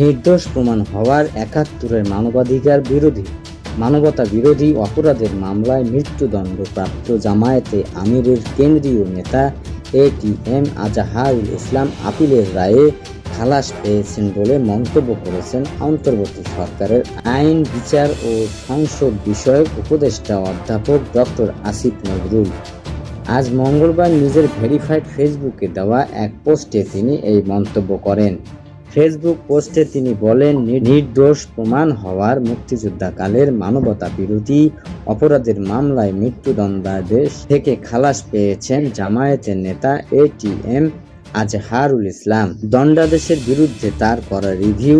নির্দোষ প্রমাণ হওয়ার একাত্তরের মানবাধিকার বিরোধী, মানবতা বিরোধী অপরাধের মামলায় মৃত্যুদণ্ডপ্রাপ্ত জামায়াতে আমিরের কেন্দ্রীয় নেতা এ টি এম আজাহারুল ইসলাম আপিলের রায়ে খালাস পেয়েছেন বলে মন্তব্য করেছেন অন্তর্বর্তী সরকারের আইন, বিচার ও সংসদ বিষয়ক উপদেষ্টা অধ্যাপক ডক্টর আসিফ নজরুল। আজ মঙ্গলবার নিজের ভেরিফাইড ফেসবুকে দেওয়া এক পোস্টে তিনি এই মন্তব্য করেন। ফেসবুক পোস্টে তিনি বলেন নির্দোষ প্রমাণ হওয়ার মুক্তিযোদ্ধাকালের মানবতা বিরোধী অপরাধের মামলায় মৃত্যুদণ্ডাদেশ থেকে খালাস পেয়েছেন জামায়াতের নেতা এ টি এম আজহারুল ইসলাম। দণ্ডাদেশের বিরুদ্ধে তার করা রিভিউ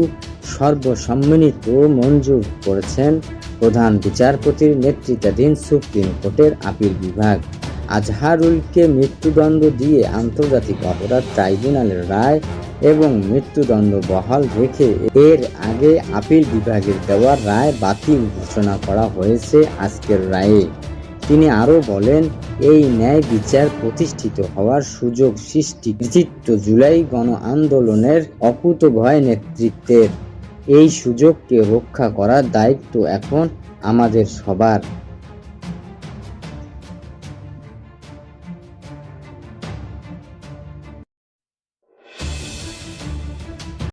সর্বসম্মিলিত মঞ্জুর করেছেন প্রধান বিচারপতির নেতৃত্বাধীন সুপ্রিম কোর্টের আপিল বিভাগ। আজহারুলকে মৃত্যুদণ্ড দিয়ে আন্তর্জাতিক অপরাধ ট্রাইব্যুনালের রায় এবং মৃত্যুদণ্ড বহাল রেখে এর আগে আপিল বিভাগের দেওয়া রায় বাতিল ঘোষণা করা হয়েছে আজকের রায়ে। তিনি আরও বলেন, এই ন্যায় বিচার প্রতিষ্ঠিত হওয়ার সুযোগ সৃষ্টি কৃতিত্ব জুলাই গণ আন্দোলনের অকুতভয় নেতৃত্বের। এই সুযোগকে রক্ষা করার দায়িত্ব এখন আমাদের সবার।